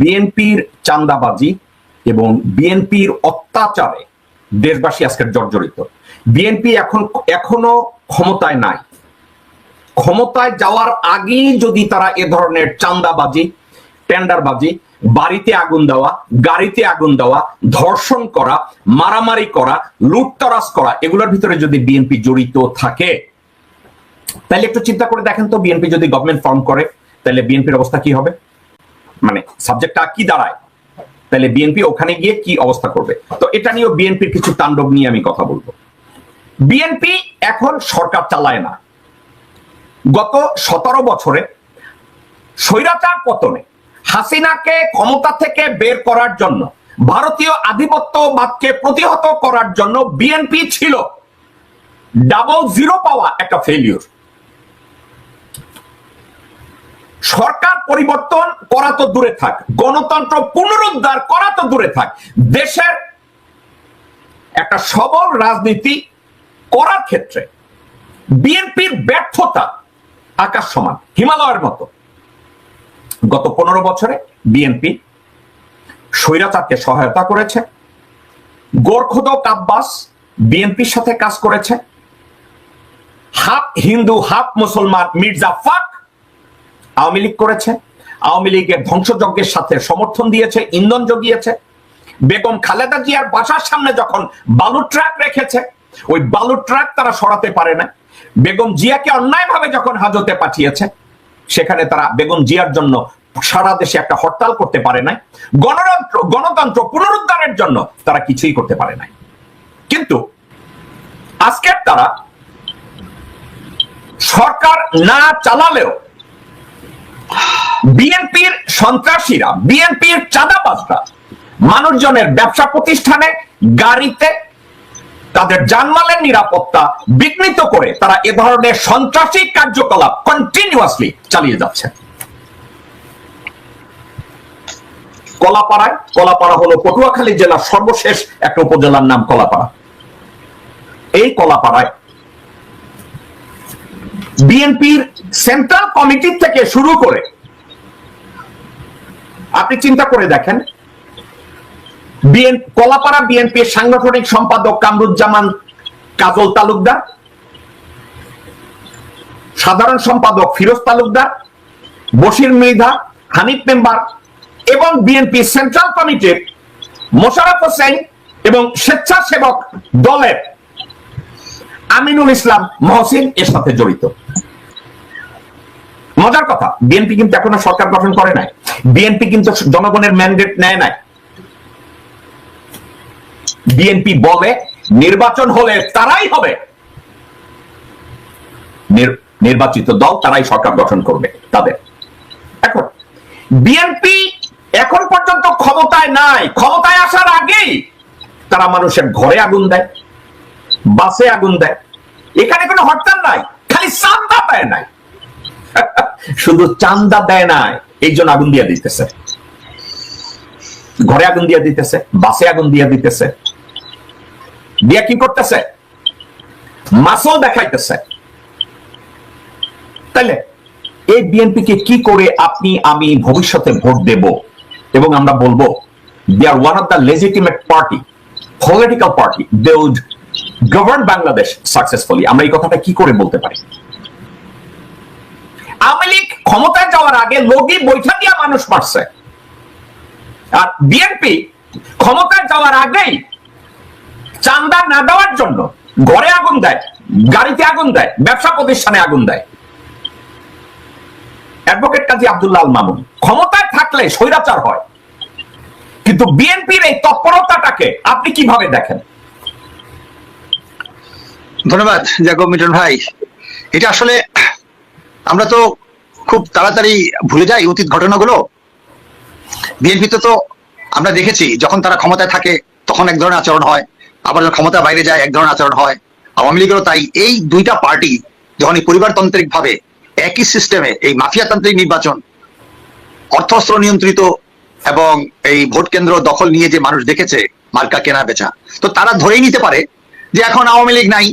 বিএনপির চান্দাবাজি এবং বিএনপির অত্যাচারে দেশবাসী আজকে জর্জরিত। বিএনপি এখন, এখনও ক্ষমতায় নাই। ক্ষমতায় যাওয়ার আগেই যদি তারা এ ধরনের চান্দাবাজি, টেন্ডারবাজি, বাড়িতে আগুন দেওয়া, গাড়িতে আগুন দেওয়া, ধর্ষণ করা, মারামারি করা, লুটতরাজ করা, এগুলোর ভিতরে যদি বিএনপি জড়িত থাকে, তাহলে একটু চিন্তা করে দেখেন তো বিএনপি যদি গভর্নমেন্ট ফর্ম করে, তাহলে বিএনপির অবস্থা কি হবে? মানে সাবজেক্টটা কি দাঁড়ায়? তাহলে বিএনপি ওখানে গিয়ে কি অবস্থা করবে? তো এটা নিয়েও বিএনপির কিছু তাণ্ডব নিয়ে আমি কথা বলব। বিএনপি এখন সরকার চালায় না। গত সতেরো বছরে স্বৈরাচার পতনে হাসিনাকে ক্ষমতা থেকে বের করার জন্য, ভারতীয় আধিপত্যবাদকে প্রতিহত করার জন্য বিএনপি ছিল। ডাবল জিরো পাওয়া একটা ফেলিওর সরকার পরিবর্তন করা তো দূরে থাক, গণতন্ত্র পুনরুদ্ধার করা তো দূরে থাক, দেশের একটা সবল রাজনীতি করার ক্ষেত্রে বিএনপির ব্যর্থতা আকাশ সমান, হিমালয়ের মতো। গত পনেরো বছরে বিএনপি স্বৈরাচারকে সহায়তা করেছে গোরখোদক আব্বাস বিএনপির সাথে কাজ করেছে হাফ হিন্দু হাফ মুসলমান মির্জা ফাক আওয়ামী লীগ করেছে, আওয়ামী লীগের ধ্বংসযজ্ঞের সাথে সমর্থন দিয়েছে, ইন্ধন জগিয়েছে। বেগম খালেদা জিয়ার বাসার সামনে যখন বালু ট্রাক রেখেছে, ওই বালু ট্রাক তারা সরাতে পারে না। বেগম জিয়াকে অন্যায়ভাবে যখন হাজতে পাঠিয়েছে, সেখানে তারা বেগম জিয়ার জন্য সারা দেশে একটা হরতাল করতে পারে নাই। গণতন্ত্র গণতন্ত্র পুনরুদ্ধারের জন্য তারা কিছুই করতে পারে নাই। কিন্তু আজকের তারা সরকার না চালালেও বিএনপির সন্ত্রাসীরা, বিএনপির চাঁদাবাজরা মানুষজনের ব্যবসা প্রতিষ্ঠানে গাড়িতে তাদের জানমালের নিরাপত্তা বিঘ্নিত করে তারা এ ধরনের সন্ত্রাসী কার্যকলাপ কন্টিনিউয়াসলি চালিয়ে যাচ্ছে। কলাপাড়ায়, কলাপাড়া হলো পটুয়াখালী জেলার সর্বশেষ একটা উপজেলার নাম কলাপাড়া। এই কলাপাড়ায় বিএনপির সেন্ট্রাল কমিটি থেকে শুরু করে, আপনি চিন্তা করে দেখেন, বিএন কলাপাড়া বিএনপির সাংগঠনিক সম্পাদক কামরুজ্জামান কাজল তালুকদার, সাধারণ সম্পাদক ফিরোজ তালুকদার, বশির মৃধা, হানিফ মেম্বার এবং বিএনপি সেন্ট্রাল কমিটির মোশারফ হোসেন এবং স্বেচ্ছাসেবক দলের আমিনুল ইসলাম, মহসিন এর সাথে জড়িত। মজার কথা, বিএনপি কিন্তু এখনও সরকার গঠন করে নাই। বিএনপি কিন্তু জনগণের ম্যান্ডেট নেয় নাই। বিএনপি বলে, নির্বাচন হলে তারাই হবে। নির্বাচিত দল তারাই সরকার গঠন করবে, তাদের। এখন, বিএনপি এখন পর্যন্ত ক্ষমতায় নাই। ক্ষমতায় আসার আগেই তারা মানুষের ঘরে আগুন দেয়। বাসে আগুন দেয়। এখানে কোনো হরতাল নাই, খালি চান্দা দেয় নাই। শুধু চান্দা দেয় নাই, এই জন্য আগুন দিয়ে দিতেছে। ঘরে আগুন দিয়ে দিতেছে, বাসে আগুন দিয়ে দিতেছে। দিয়ে কি করতেছে? মাসল দেখাইতেছে। তাইলে, এই বিএনপিকে কি করে আপনি, আমি ভবিষ্যতে ভোট দেব এবং আমরা বলব they are one of the legitimate party political party they would govern Bangladesh successfully আমরা এই কথাটা কি করে বলতে পারি? আওয়ামী লীগ ক্ষমতায় যাওয়ার আগে লগি বৈঠা দিয়া মানুষ মারছে। আর বিএনপি ক্ষমতায় যাওয়ার আগেই চান্দা না দেওয়ার জন্য ঘরে আগুন দেয়, গাড়িতে আগুন দেয়, ব্যবসা প্রতিষ্ঠানে আগুন দেয়। অ্যাডভোকেট কাজী আব্দুল্লাহ মামুন, ক্ষমতায় থাকলে স্বৈরাচার হয়। কিন্তু বিএনপির এই তৎপরতাটাকে আপনি কীভাবে দেখেন? ধন্যবাদ জাগব মিটন ভাই। এটা আসলে, আমরা তো খুব তাড়াতাড়ি ভুলে যাই অতীত ঘটনাগুলো। বিএনপিতে তো আমরা দেখেছি, যখন তারা ক্ষমতায় থাকে, তখন এক ধরনের আচরণ হয়। আবার যখন ক্ষমতা বাইরে যায়, এক ধরনের আচরণ হয়। আওয়ামী লীগেরও তাই, এই দুইটা পার্টি যখন এই পরিবারতান্ত্রিক ভাবে একই সিস্টেমে এই মাফিয়াতান্ত্রিক নির্বাচন অর্থস্ত্র নিয়ন্ত্রিত এবং এই ভোট কেন্দ্র দখল নিয়ে যে মানুষ দেখেছে, মার্কা কেনা বেচা তো তারা ধরেই নিতে পারে যে এখন আওয়ামী লীগ নাই।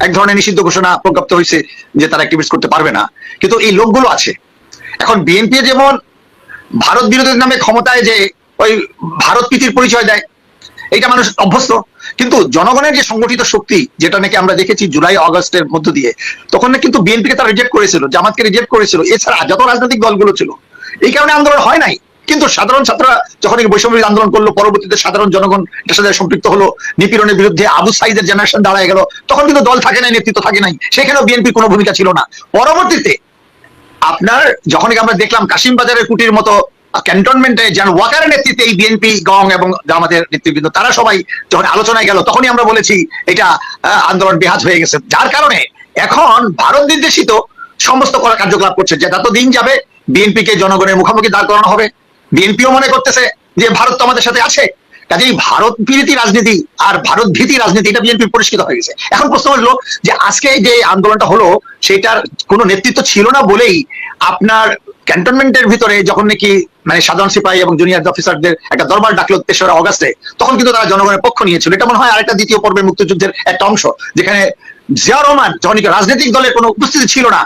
এক ধরনের নিষিদ্ধ ঘোষণা প্রজ্ঞাপ্ত হয়েছে যে তারা অ্যাক্টিভিস্ট করতে পারবে না। কিন্তু এই লোকগুলো আছে। এখন বিএনপি যেমন ভারত বিরোধীর নামে ক্ষমতায় যে ওই ভারত প্রীতির পরিচয় দেয়, এইটা মানুষ অভ্যস্ত। কিন্তু জনগণের যে সংগঠিত শক্তি, যেটা নাকি আমরা দেখেছি জুলাই, আগস্টের মধ্য দিয়ে, তখন না কিন্তু বিএনপিকে তারা রিজেক্ট করেছিল, জামাতকে রিজেক্ট করেছিল। এছাড়া যত রাজনৈতিক দলগুলো ছিল, এই কারণে আন্দোলন হয় নাই। কিন্তু সাধারণ ছাত্ররা যখন এই বৈষম্য আন্দোলন করল, পরবর্তীতে সাধারণ জনগণ এটার সাথে সম্পৃক্ত হলো, নিপীড়নের বিরুদ্ধে আবু সাইদের জেনারেশন দাঁড়ায় গেল, তখন কিন্তু দল থাকে নাই, নেতৃত্ব থাকে নাই, সেখানেও বিএনপির কোনো ভূমিকা ছিল না। পরবর্তীতে আপনার যখন আমরা দেখলাম কাশিম বাজারের কুটির মতো ক্যান্টনমেন্টে যেন ওয়াকারের নেতৃত্বে এই বিএনপি, গং এবং আমাদের নেতৃবৃন্দ, তারা সবাই যখন আলোচনায় গেল, তখনই আমরা বলেছি এটা আন্দোলন বেহাজ হয়ে গেছে। যার কারণে এখন ভারত নির্দেশিত সমস্ত করা কার্যকলাপ করছে, যে যত দিন যাবে, বিএনপিকে জনগণের মুখোমুখি দাঁড় করানো হবে। বিএনপিও মনে করতেছে যে ভারত তো আমাদের সাথে আছে। কাজেই ভারত বিরোধী রাজনীতি আর ভারত ভীতি রাজনীতি, এটা বিএনপি পরিষ্কৃত হয়ে গেছে। এখন প্রশ্ন হলো যে আজকে যে আন্দোলনটা হলো, সেটার কোনো নেতৃত্ব ছিল না বলেই আপনার ক্যান্টনমেন্টের ভিতরে যখন নাকি মানে সাধারণ সিপাহী এবং জুনিয়র অফিসারদের একটা দরবার ডাকলো তেসরা অগাস্টে, তখন কিন্তু তারা জনগণের পক্ষ নিয়েছিল। এটা মনে হয় আরেকটা দ্বিতীয় পর্বের মুক্তিযুদ্ধের একটা অংশ, যেখানে জিয়া রহমান, যখন রাজনৈতিক দলের কোনো উপস্থিতি ছিল না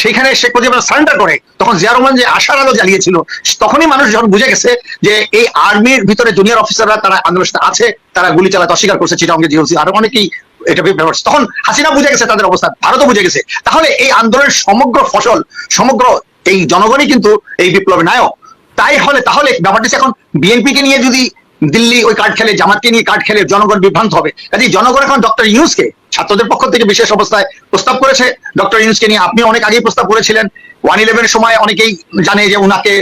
সেখানে শেখ মুজিবুর সারেন্ডার করে, তখন জিয়া রহমান যে আশার আলো জ্বালিয়েছিল, তখনই মানুষ যখন বুঝে গেছে যে এই আর্মির ভিতরে জুনিয়র অফিসাররা তারা আন্দোলনের সাথে আছে, তারা গুলি চালাতে অস্বীকার করছে চিটাঙ্গে জিওসি আরও অনেকেই এটা তখন হাসিনা বুঝে গেছে তাদের অবস্থা, ভারতও বুঝে গেছে। তাহলে এই আন্দোলনের সমগ্র ফসল, সমগ্র এই জনগণই কিন্তু এই বিপ্লবের নায়ক। তাই হলে, তাহলে ব্যাপারটি এখন বিএনপি কে নিয়ে যদি দিল্লি ওই কার্ড খেলে জামাতকে নিয়ে কার্ড খেলে জনগণ বিভ্রান্ত হবে। কাজে জনগণ এখন ডক্টর ইউনুসকে ছাত্রদের পক্ষ থেকে বিশেষ অবস্থায় প্রস্তাব করেছে ডক্টর ইউনুসকে নিয়ে। আপনি অনেক আগেই প্রস্তাব করেছিলেন। ওয়ান ইলেভেনের সময় অনেকেই জানে যে উনাকে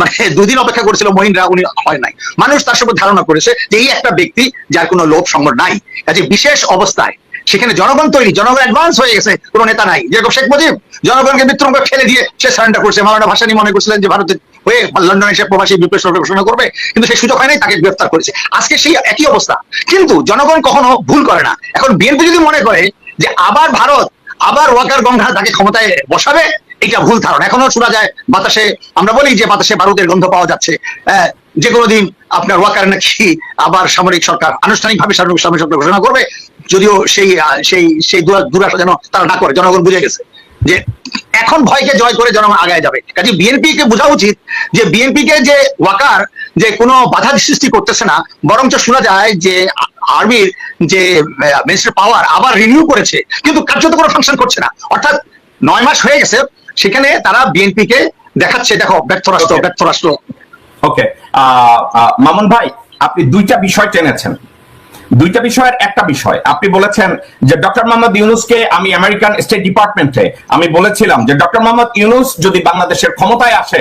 মানে দুদিন অপেক্ষা করেছিল, মহিন্দ্রা, উনি হয় নাই। মানুষ তার সঙ্গে ধারণা করেছে যে এই একটা ব্যক্তি যার কোনো লোভ সংকট নাই। কাজে বিশেষ অবস্থায় সেখানে জনগণ তৈরি, জনগণ অ্যাডভান্স হয়ে গেছে, কোনো নেতা নাই। যেরকম শেখ মুজিব, জনগণকে মৃত্যুরঙ্গ ফেলে দিয়ে সে সারেন্ডার করছে। মাওলানা ভাসানি মনে করছিলেন যে ভারতের হয়ে লন্ডনে এসে প্রবাসী বিপ্লব সরকার ঘোষণা করবে, কিন্তু সেই সুযোগ হয় নাই, তাকে গ্রেফতার করেছে। আজকে সেই একই অবস্থা। কিন্তু জনগণ কখনো ভুল করে না। এখন বিএনপি যদি মনে করে যে আবার ভারত, আবার ওয়াকার গঙ্গা তাকে ক্ষমতায় বসাবে, এটা ভুল ধারণা। এখনও শোনা যায় বাতাসে, আমরা বলি যে বাতাসে বারুদের গন্ধ পাওয়া যাচ্ছে। যে কোনো দিন আপনার ওয়াকার নাকি আবার সামরিক সরকার আনুষ্ঠানিকভাবে সামরিক সরকার ঘোষণা করবে, যদিও সেই সেই সেই দুরা- দুরাশা যেন তারা না করে, জনগণ বুঝে গেছে যে এখন ভয়কে জয় করে জনগণ আগায় যাবে। কাজে বিএনপি কে বোঝা উচিত যে বিএনপি কে যে ওয়াকার, যে কোনো বাধা সৃষ্টি করতেছে না, বরঞ্চ শোনা যায় যে আর্মির যে মিনিস্টার পাওয়ার আবার রিনিউ করেছে, কিন্তু কার্যত কোনো ফাংশন করছে না। অর্থাৎ নয় মাস হয়ে গেছে, সেখানে তারা বিএনপি কে দেখাচ্ছে, দেখো, ব্যর্থ রাষ্ট্র ব্যর্থ রাষ্ট্র। ওকে মামুন ভাই, আপনি দুইটা বিষয় টেনেছেন। দুইটা বিষয়ের একটা বিষয় আপনি বলেছেন যে ডক্টর মোহাম্মদ ইউনুসকে আমি আমেরিকান স্টেট ডিপার্টমেন্টে আমি বলেছিলাম যে ডক্টর মোহাম্মদ ইউনুস যদি বাংলাদেশের ক্ষমতায় আসে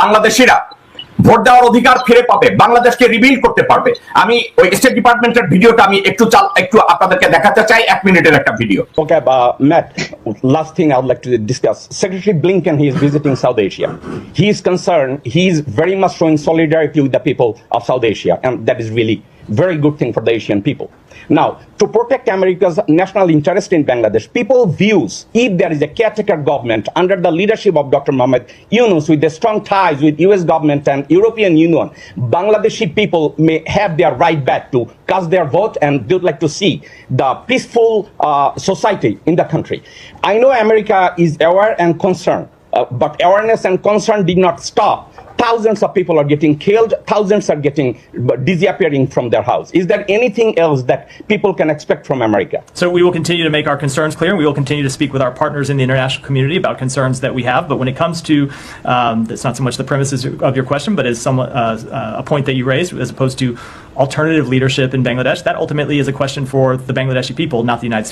বাংলাদেশিরা ভোট দেওয়ার অধিকার ফিরে পাবে বাংলাদেশকে রিবিল করতে পারবে আমি ওই স্টেট ডিপার্টমেন্টের ভিডিওটা আমি একটু চাল একটু আপনাদেরকে দেখাতে চাই এক মিনিটের একটা video okay Matt, last thing I would like to discuss. Secretary Blinken, he is visiting South Asia. He is concerned, he is very much showing solidarity with the people of South Asia, and that is really very good thing for the Asian people. Now, to protect America's national interest in Bangladesh, people views if there is a caretaker government under the leadership of Dr. Mohammed Yunus with the strong ties with US government and European Union, Bangladeshi people may have their right back to cast their vote and they would like to see the peaceful uh, society in the country. I know America is aware and concerned, uh, but awareness and concern did not stop. Thousands of people are getting killed, thousands are getting disappearing from their house. Is there anything else that people can expect from America? So we will continue to make our concerns clear, and we will continue to speak with our partners in the international community about concerns that we have. But when it comes to, um, that's not so much the premises of your question, but is somewhat uh, uh, a point that you raised, as opposed to alternative leadership in Bangladesh. That ultimately is a question for the Bangladeshi people, not the United States.